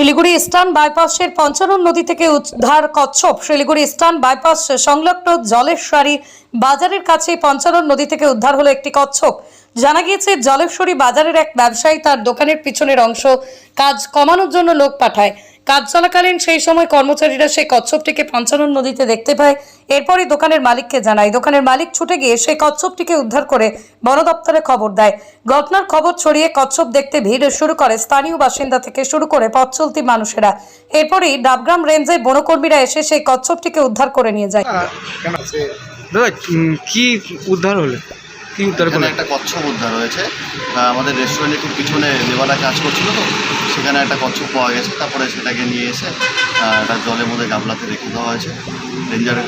শিলিগুড়ি স্টান বাইপাসের পঞ্চানন নদী থেকে উদ্ধার কচ্ছপ। শিলিগুড়ি স্টান বাইপাস সংলগ্ন জলেশ্বরী বাজারের কাছে পঞ্চানন নদী থেকে উদ্ধার হলো একটি কচ্ছপ। জানা গিয়েছে, জলেশ্বরী বাজারের এক ব্যবসায়ী তার দোকানের পিছনের অংশ কাজ কমানোর জন্য লোক পাঠায়। কাজ চলাকালীন সেই সময় কর্মচারীরা সেই কচ্ছপটিকে পঞ্চানন নদীতে দেখতে পায়। এরপরই দোকানের মালিককে জানায়, দোকানের মালিক ছুটে গিয়ে সেই কচ্ছপটিকে উদ্ধার করে বন দপ্তরে খবর দেয়। ঘটনার খবর ছড়িয়ে কচ্ছপ দেখতে ভিড় শুরু করে স্থানীয় বাসিন্দা থেকে শুরু করে পথ চলতি মানুষেরা। এরপরই ডাবগ্রাম রেঞ্জে বনকর্মীরা এসে সেই কচ্ছপটিকে উদ্ধার করে নিয়ে যায়। কি উদ্ধার হলে? এখানে একটা কচ্ছপ উদ্ধার হয়েছে। আমাদের রেস্টুরেন্টের ঠিক পিছনে লেবাররা কাজ করছিল তো সেখানে একটা কচ্ছপ পাওয়া গেছে তারপরে সেটাকে নিয়ে এসে একটা জলের মধ্যে গামলাতে রেখে দেওয়া হয়েছে। রেঞ্জার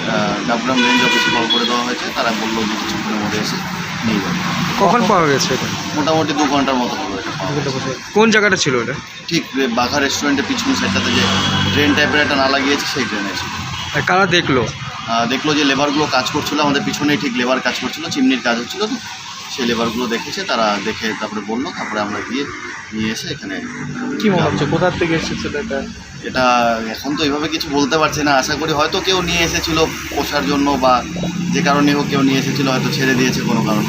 ডাবগ্রাম রেঞ্জ অফিসে কল করে দেওয়া হয়েছে তারা বলল যে কিছুক্ষণের মধ্যে এসে নিয়ে যাবে। কখন পাওয়া গেছে এটা? মোটামুটি দু ঘণ্টার মতো কোন জায়গাটা ছিল এটা? ঠিক বাঘা রেস্টুরেন্টের পিছনে সাইডটাতে যে ড্রেন টাইপের একটা নালা গিয়েছে সেই ড্রেনে ছিল। আর কারা দেখল? দেখল যে লেবারগুলো কাজ করছিল আমাদের পিছনেই ঠিক লেবার কাজ করছিল চিমনির কাজ হচ্ছিল তো। সেই লেবারগুলো দেখেছে তারা দেখে তারপরে বলল তারপরে আমরা গিয়ে নিয়ে এসে এখানে কি মনে হচ্ছে? কোথা থেকে এসেছে এটা এটা এখন তো এইভাবে কিছু বলতে পারছি না। আশা করি হয়তো কেউ নিয়ে এসেছিল পোষার জন্য বা যে কারণে হোক কেউ নিয়ে এসেছিল হয়তো ছেড়ে দিয়েছে কোনো কারণ।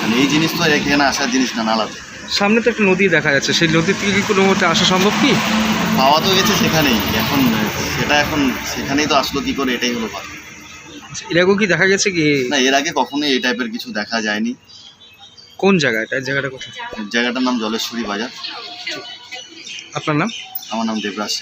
মানে এই জিনিস তো এখানে আসার জিনিস না নালাতে। সামনে তো একটা নদী দেখা যাচ্ছে। সেই নদীর থেকে কি কোনো মতে আসা সম্ভব কি? পাওয়া তো গেছে সেখানেই। এখন সেটা এখন সেখানেই তো আসলো কী করে এটাই হলো কথা। এরকম কি দেখা গেছে কি? না এর আগে কখনোই এই টাইপের কিছু দেখা যায়নি। কোন জায়গায় এটা? জায়গাটা কোথায়? জায়গাটার নাম জলেশ্বরী বাজার। আপনার নাম? আমার নাম দেবরাজ।